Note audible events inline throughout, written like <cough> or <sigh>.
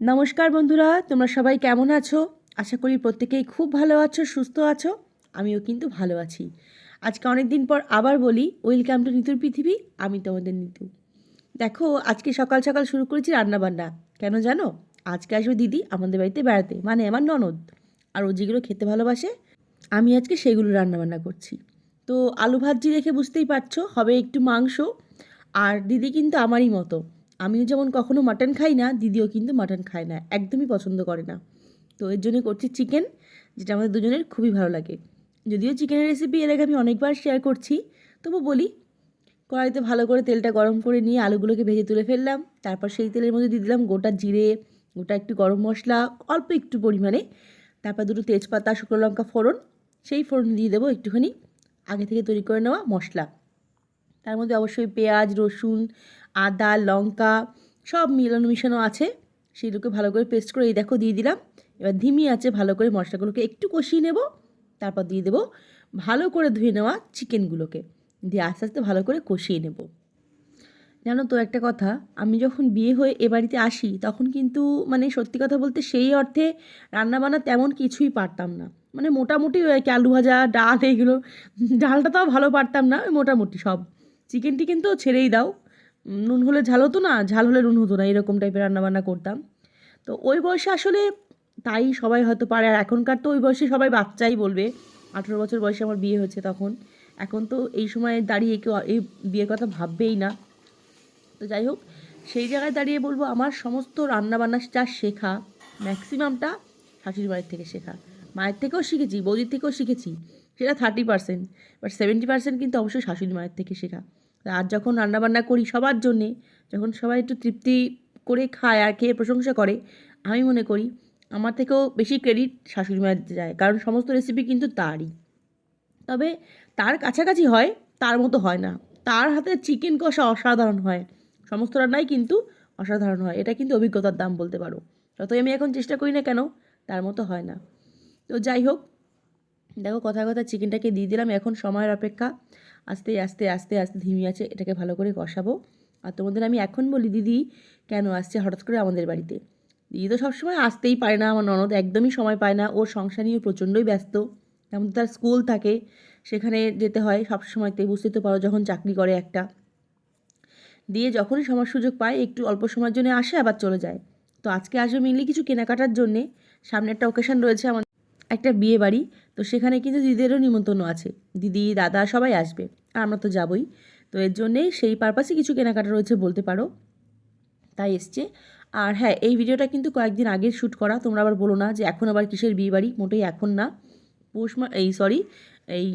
নমস্কার বন্ধুরা, তোমরা সবাই কেমন আছো? আশা করি প্রত্যেকেই খুব ভালো আছো, সুস্থ আছো, আমিও কিন্তু ভালো আছি। আজকে অনেক দিন পর আবার বলি, ওয়েলকাম টু নিতুর পৃথিবী, আমি তোমাদের নিতু। দেখো, আজকে সকাল সকাল শুরু করেছি রান্নাবান্না। কেন জানো? আজকে আসবে দিদি আমাদের বাড়িতে বেড়াতে মানে আমার ননদ। আর ও যেগুলো খেতে ভালোবাসে, আমি আজকে সেগুলো রান্নাবান্না করছি। তো আলু ভাজি দেখে বুঝতেই পারছ, হবে একটু মাংস। আর দিদি কিন্তু আমারই মতো। আমিও যেমন কখনো মাটন খাই না, দিদিও কিন্তু মাটন খায় না, একদমই পছন্দ করে না। তো এর জন্য করছি চিকেন যেটা আমাদের দুজনের খুবই ভালো লাগে। যদিও চিকেনের রেসিপি এর আগে আমি অনেকবার শেয়ার করছি, তবু বলি, কড়াইতে ভালো করে তেলটা গরম করে নিয়ে আলুগুলোকে ভেজে তুলে ফেললাম, তারপর সেই তেলের মধ্যে দিয়ে দিলাম গোটা জিরে, গোটা একটু গরম মশলা, অল্প একটু পরিমাণে, তারপর দুটো তেজপাতা, শুকনো লঙ্কা ফোড়ন, সেই ফোড়ন দিয়ে দেবো একটুখানি, আগে থেকে তৈরি করে নেওয়া মশলা। তার মধ্যে অবশ্যই পেঁয়াজ, রসুন, আদা, লঙ্কা সব মিলানো মিশানো আছে। সেগুলোকে ভালো করে পেস্ট করে এই দেখো দিয়ে দিলাম। এবার ধিমি আছে ভালো করে মশলাগুলোকে একটু কষিয়ে নেব। তারপর দিয়ে দেবো ভালো করে ধুয়ে নেওয়া চিকেনগুলোকে। দিয়ে আস্তে আস্তে ভালো করে কষিয়ে নেব। জানো তো একটা কথা, আমি যখন বিয়ে হয়ে এ বাড়িতে আসি, তখন কিন্তু মানে সত্যি কথা বলতে সেই অর্থে রান্নাবান্না তেমন কিছুই পারতাম না। মানে মোটামুটি ওই আলু ভাজা ডাল, এইগুলো, ডালটা তাও ভালো পারতাম না, ওই মোটামুটি সব। চিকেন টিকেন তো ছেড়েই দাও। নুন হলে ঝাল হতো না, ঝাল হলে নুন হতো না, এরকম টাইপের রান্নাবান্না করতাম। তো ওই বয়সে আসলে তাই সবাই হয়তো পারে। আর এখনকার তো ওই বয়সে সবাই বাচ্চাই বলবে। আঠেরো বছর বয়সে আমার বিয়ে হয়েছে তখন। এখন তো এই সময় দাঁড়িয়ে কেউ এই বিয়ের কথা ভাববেই না। তো যাই হোক, সেই জায়গায় দাঁড়িয়ে বলব, আমার সমস্ত রান্নাবান্না যা শেখা ম্যাক্সিমামটা শাশুড়ি মায়ের থেকে শেখা। মায়ের থেকেও শিখেছি, বৌদির থেকেও শিখেছি। সেটা thirty percent but seventy percent কিন্তু অবশ্যই শাশুড়ি মায়ের থেকে শেখা। আর যখন রান্নাবান্না করি সবার জন্যে, যখন সবাই একটু তৃপ্তি করে খায় আর খেয়ে প্রশংসা করে, আমি মনে করি আমার থেকেও বেশি ক্রেডিট শাশুড়ি মায়ের যায়, কারণ সমস্ত রেসিপি কিন্তু তারই। তবে তার কাছাকাছি হয়, তার মতো হয় না। তার হাতে চিকেন কষা অসাধারণ হয়। সমস্ত রান্নাই কিন্তু অসাধারণ হয়, এটা কিন্তু অভিজ্ঞতার দাম বলতে পারো। যতই আমি এখন চেষ্টা করি না কেন, তার মতো হয় না। তো যাই হোক দেখো কথা কথা চিকেনটাকে দিয়ে দিলাম। এখন সময়ের অপেক্ষা। আস্তে আস্তে আস্তে আস্তে ধিমি আছে, এটাকে ভালো করে কষাবো। আর তোমাদের আমি এখন বলি, দিদি কেন আসছে হঠাৎ করে আমাদের বাড়িতে? দিদি তো সবসময় আসতেই পারে না, আমার ননদ একদমই সময় পায় না। ওর সংসার নিয়ে প্রচণ্ডই ব্যস্ত। তেমন তার স্কুল থাকে, সেখানে যেতে হয় সব সময়তে বুঝতেই তো পারো যখন চাকরি করে একটা। দিয়ে যখনই সময় সুযোগ পায়, একটু অল্প সময়ের জন্য আসে, আবার চলে যায়। তো আজকে আসবে মেনলি কিছু কেনাকাটার জন্যে। সামনে একটা ওকেশন রয়েছে আমার একটা বিয়ে বাড়ি, তো সেখানে কিন্তু দিদিদেরও নিমন্ত্রণ আছে। দিদি, দাদা সবাই আসবে, আর আমরা তো যাবই। তো এর জন্যেই সেই পারপাসে কিছু কেনাকাটা রয়েছে বলতে পারো। তাই এসছে। আর হ্যাঁ এই ভিডিওটা কিন্তু কয়েকদিন আগের শ্যুট করা, তোমরা আবার বলো না যে এখন আবার কিসের বিয়ে বাড়ি? মোটেই এখন না। পৌষ মা এই সরি এই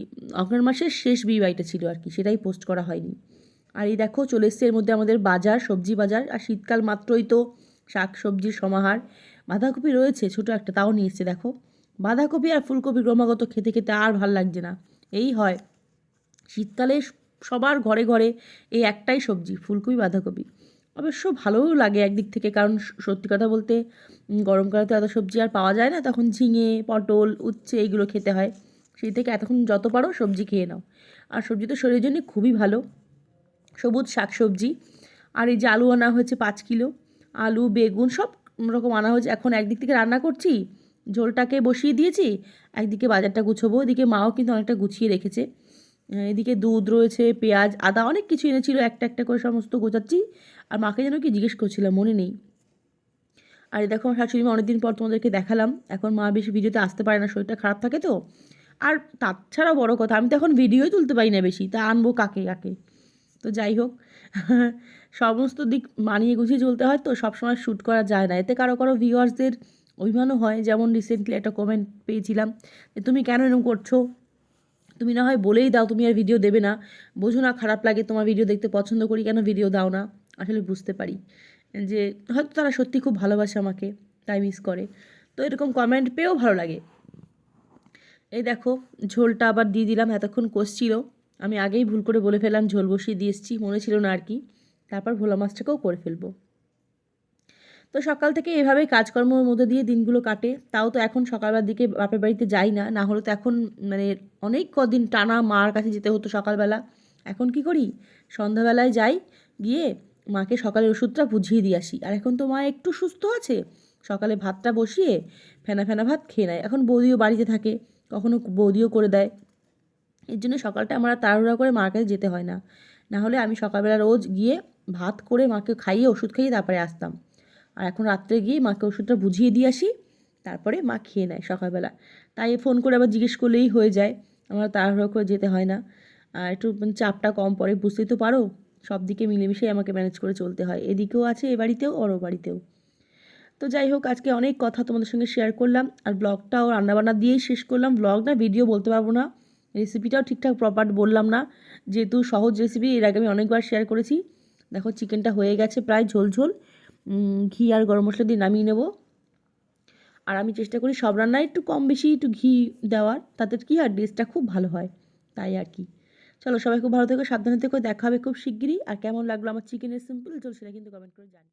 অগ্রহণ মাসের শেষ বিয়ে বাড়িটা ছিল আর কি, সেটাই পোস্ট করা হয়নি। আর এই দেখো, চলে এসছে এর মধ্যে আমাদের বাজার, সবজি বাজার, আর শীতকাল মাত্রই তো শাক সবজির সমাহার। বাঁধাকপি রয়েছে ছোটো একটা, তাও নিয়ে এসছে, দেখো। বাঁধাকপি আর ফুলকপি ক্রমাগত খেতে খেতে আর ভালো লাগছে না। এই হয় শীতকালে সবার ঘরে ঘরে এই একটাই সবজি, ফুলকপি, বাঁধাকপি। অবশ্য ভালোও লাগে একদিক থেকে কারণ সত্যি কথা বলতে গরমকালে তো এত সবজি আর পাওয়া যায় না, তখন ঝিঙে, পটল, উচ্ছে এইগুলো খেতে হয়। সেই থেকে এতক্ষণ যত পারো সবজি খেয়ে নাও। আর সবজি তো শরীরের জন্য খুবই ভালো। সবুজ শাকসবজি, আর এই যে আলু আনা হয়েছে পাঁচ কিলো, আলু, বেগুন সব রকম আনা হয়েছে। এখন একদিক থেকে রান্না করছি ঝোলটাকে বসিয়ে দিয়েছি। একদিকে বাজারটা গুছোবো, এদিকে মাও কিন্তু অনেকটা গুছিয়ে রেখেছে। এদিকে দুধ রয়েছে, পেঁয়াজ, আদা অনেক কিছু এনেছিল, একটা একটা করে সমস্ত গোছাচ্ছি। আর মাকে যেন কি জিজ্ঞেস করছিলাম, মনে নেই। আর দেখো আমার শাশুড়ি মা অনেকদিন পর তোমাদেরকে দেখালাম। এখন মা বেশি ভিডিওতে আসতে পারে না, শরীরটা খারাপ থাকে তো। আর তাছাড়া বড় কথা, আমি তো এখন ভিডিওই তুলতে পারি না বেশি, তা আনব কাকে কাকে? তো যাই হোক, <laughs> সমস্ত দিক মানিয়ে গুছিয়ে চলতে হয় তো, সবসময় শ্যুট করা যায় না। এতে কারও কারও ভিউয়ার্সদের অভিমানও হয়। যেমন রিসেন্টলি একটা কমেন্ট পেয়েছিলাম যে, তুমি কেন এরকম করছ? তুমি না হয় বলেই দাও, তুমি আর ভিডিও দেবে না। বোঝো না খারাপ লাগে, তোমার ভিডিও দেখতে পছন্দ করি কেন ভিডিও দাও না? আসলে বুঝতে পারি। যে, হয়তো তারা সত্যি খুব ভালোবাসে আমাকে, তাই মিস করে। তো এরকম কমেন্ট পেয়েও ভালো লাগে। এই দেখো, ঝোলটা আবার দিয়ে দিলাম, এতক্ষণ কষছিল। আমি আগেই ভুল করে বলে ফেলাম ঝোল বসিয়ে দিয়ে এসেছি, মনে ছিল না আর কি। তারপর ভোলা মাছটাকেও করে ফেলব। তো সকাল থেকে এভাবেই কাজকর্মের মধ্যে দিয়ে দিনগুলো কাটে। তাও তো এখন সকালবেলার দিকে বাপের বাড়িতে যাই না। না হলে তো এখন মানে অনেক কদিন টানা মার কাছে যেতে হতো সকালবেলা। এখন কি করি? সন্ধ্যাবেলায় যাই, গিয়ে মাকে সকালের ওষুধটা বুঝিয়ে দিয়ে আসি। আর এখন তো মা একটু সুস্থ আছে। সকালে ভাতটা বসিয়ে ফেনা ফেনা ভাত খেয়ে নেয়। এখন বৌদিও বাড়িতে থাকে। কখনো বৌদিও করে দেয়। এর জন্য সকালটা আমার তাড়াহুড়া করে মার কাছে যেতে হয় না। না হলে আমি সকালবেলা রোজ গিয়ে ভাত করে মাকে খাইয়ে ওষুধ খাইয়ে তারপরে আসতাম। আর এখন রাত্রে গিয়ে মাকে ওষুধটা বুঝিয়ে দিয়ে আসি, তারপরে মা খেয়ে নেয় সকালবেলা। তাই ফোন করে আবার জিজ্ঞেস করলেই হয়ে যায়, আমার তাড়াহুড়ো করে যেতে হয় না। আর একটু মানে চাপটা কম পড়ে, বুঝতেই তো পারো, সব দিকে মিলেমিশেই আমাকে ম্যানেজ করে চলতে হয়। এদিকেও আছে, এ বাড়িতেও, ওর বাড়িতেও। তো যাই হোক, আজকে অনেক কথা তোমাদের সঙ্গে শেয়ার করলাম, আর ব্লগটাও রান্নাবান্না দিয়েই শেষ করলাম। ব্লগ না ভিডিও বলতে পারব না রেসিপিটাও ঠিকঠাক প্রপার বললাম না। যেহেতু সহজ রেসিপি এর আগে আমি অনেকবার শেয়ার করেছি। দেখো চিকেনটা হয়ে গেছে প্রায় ঝোল ঝোল। ঘি আর গরম মশলা দিয়ে নামিয়ে নেব। আর আমি চেষ্টা করি সব রান্নায় একটু কম বেশি একটু ঘি দেওয়ার, তাতে কি আর টেস্টটা খুব ভালো হয়, তাই আর কি। চলো সবাই খুব ভালো থেকো, সাবধানে থেকো, দেখা হবে খুব শিগগিরই। আর কেমন লাগল আমার চিকেনের সিম্পল চলো সেটা কিন্তু কমেন্ট করে জানি